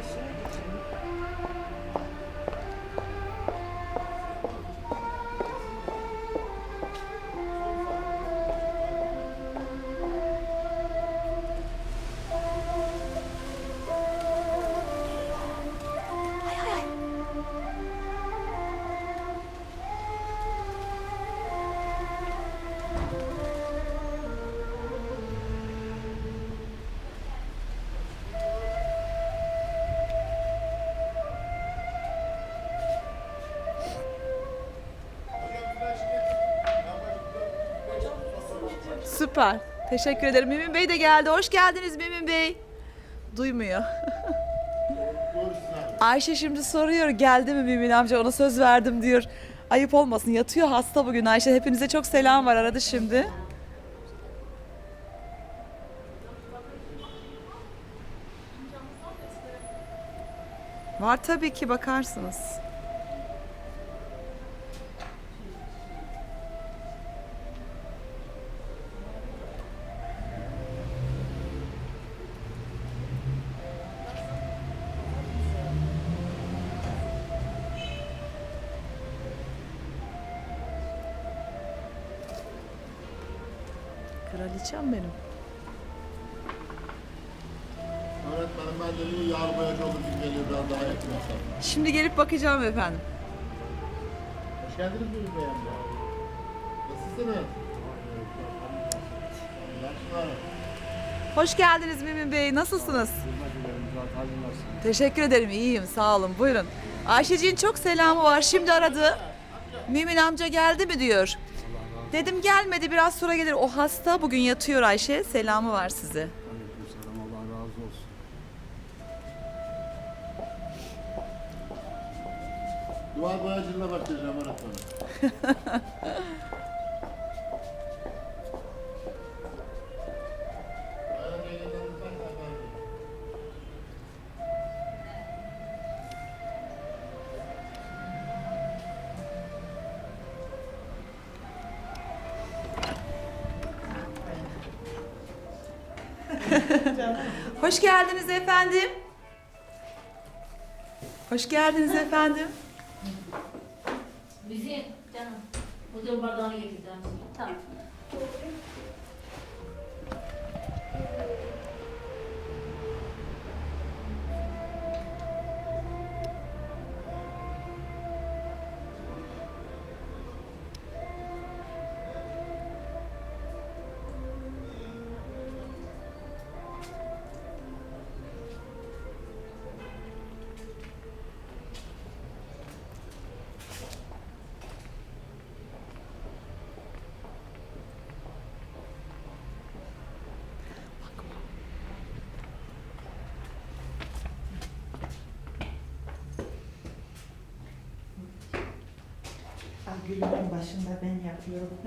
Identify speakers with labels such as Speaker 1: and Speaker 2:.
Speaker 1: listening. Süper. Teşekkür ederim. Mümin Bey de geldi. Hoş geldiniz Mümin Bey. Duymuyor. Ayşe şimdi soruyor geldi mi Mümin amca ona söz verdim diyor. Ayıp olmasın yatıyor hasta bugün Ayşe. Hepinize çok selam var aradı şimdi. Var tabii ki bakarsınız. Kraliçem benim.
Speaker 2: Öğretmenim ben de iyi yağ boyacı olur gibi geliyor biraz daha yakın olsam.
Speaker 1: Şimdi gelip bakacağım efendim.
Speaker 2: Hoş geldiniz Gülüm Bey amca. Nasılsınız? Nasılsınız?
Speaker 1: Hoş geldiniz Mümin Bey. Nasılsınız? Teşekkür ederim. iyiyim. Sağ olun. Buyurun. Ayşeciğin çok selamı var. Şimdi aradı. Mümin amca geldi mi diyor. Dedim gelmedi biraz sonra gelir. O hasta bugün yatıyor Ayşe. Selamı var size.
Speaker 3: Aleykümselam Allah razı olsun.
Speaker 2: Duvar boyacılığına başlayacağım öğretmenim. Bayram
Speaker 1: Hoş geldiniz efendim. Hoş geldiniz efendim.
Speaker 4: Bizi canım. Huzur bardağını getireceğim. Tamam.
Speaker 5: Gülümün başında ben yapıyorum.